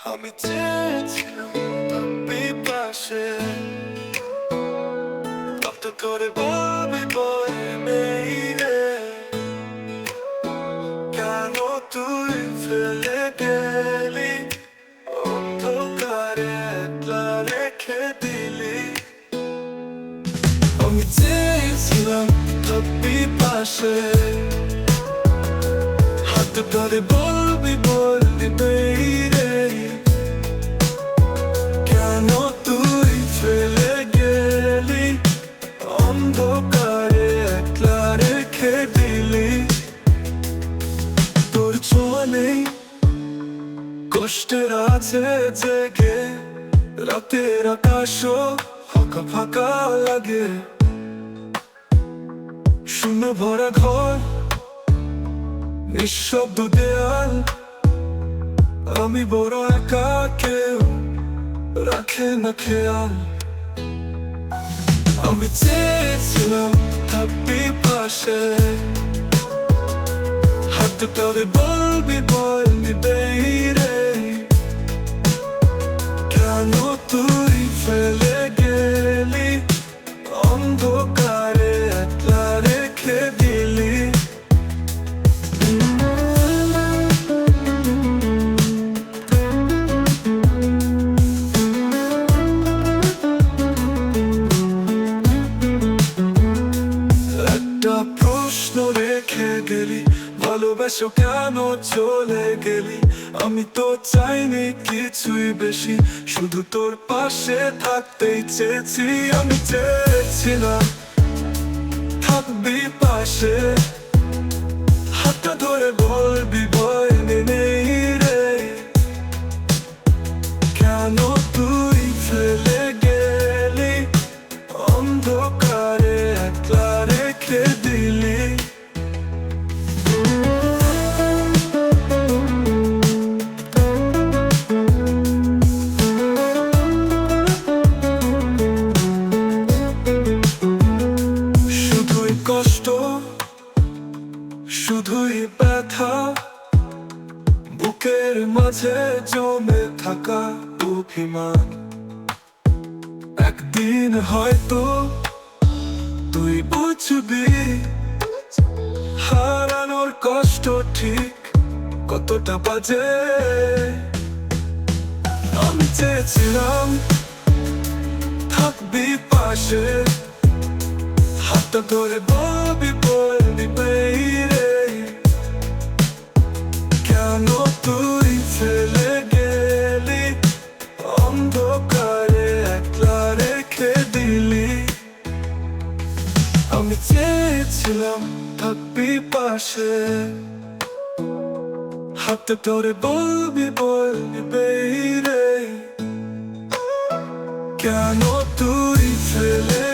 আমি চেয়েছিলাম তুমি পাশে রক্ত করে বলে নেই রে কেন তুই ফেলে গেলি অন্ধকারে একলা রেখে আমি চেয়েছিলাম তুমি পাশে হাত ধরে বলবি বলবি নেই অন্ধকারে একলা রেখে দিলি তোর ছোঁয়া নেই জেগে রাতের আকাশও ফাঁকা ফাঁকা লাগে শূন্য ভরা ঘর নিঃশব্দ আমি বড় একা কেউ রাখে আমি চেয়েছিলাম থাকবি পাশে হাত ধরে বলবি বলবি ভালোবাসো কেন চলে গেলি। আমি তো চাইনি কিছুই বেশি। শুধু তোর পাশে থাকতেই চেয়েছি। আমি চেয়েছিলাম থাকবি পাশে। হাতটা ধরে বলবি বয়নি বুকের মাঝে জমে থাকা অভিমান। একদিন হয়তো তুই বুঝবি হারানোর কষ্ট ঠিক কতটা বাজে। আমি চেয়েছিলাম থাকবি পাশে, হাতটা ধরে বলবি বলবি বেরে চেয়েছিলাম থাকবি পাশে হাতে ধরে বলবি বলবি বেরে কেন তুই ফেলে